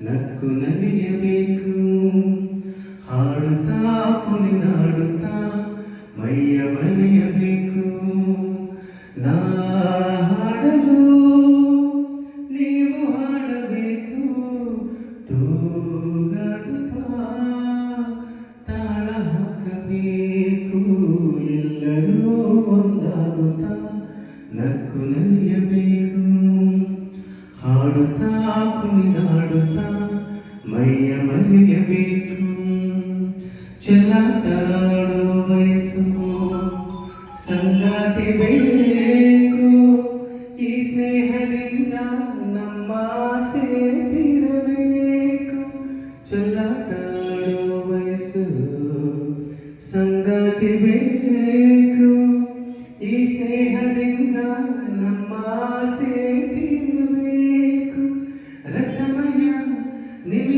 ನಕ್ಕು ನಲಿಯಬೇಕು ಹಾಡುತ್ತಾ ಕುಣಿದಾಡುತ್ತಾ ಮೈಯ ಮರೆಯಬೇಕು ನಾ ಹಾಡಲು ನೀವು ಹಾಡಬೇಕು ತೂಗಾಡುತ್ತಾ ತಾಳ ಹಾಕಬೇಕು ಎಲ್ಲರೂ ಒಂದಾಗುತ್ತಾ ನಕ್ಕು ನಲಿಯಬೇಕು ಹಾಡುತ್ತಾ ಕುಣಿದಾಡುತ್ತಾ ಮೈಯ ಮರೆಯಬೇಕು ಚೆಲ್ಲಾಟಾಡೋ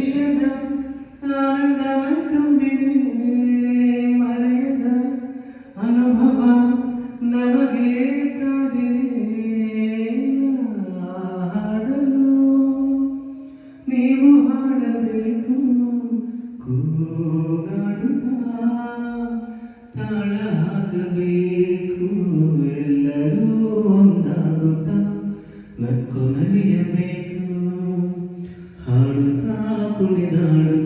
ನಿಮಿಷದ ಆನಂದವ ತುಂಬಿದೆ ಮರೆಯದ ಅನುಭವ ನಮಗೆ ಕಾದಿದೆ. ಹಾಡಲು ನೀವು ಹಾಡಬೇಕು, ಕೂಗಾಡುತ್ತಾ ತಾಳ ಹಾಕಬೇಕು ಎಲ್ಲರೂ ಒಂದಾಗುತ್ತಾ ನಕ್ಕು ನಲಿಯಬೇಕು ಹಾಡುತ್ತಾ കുളിനാടും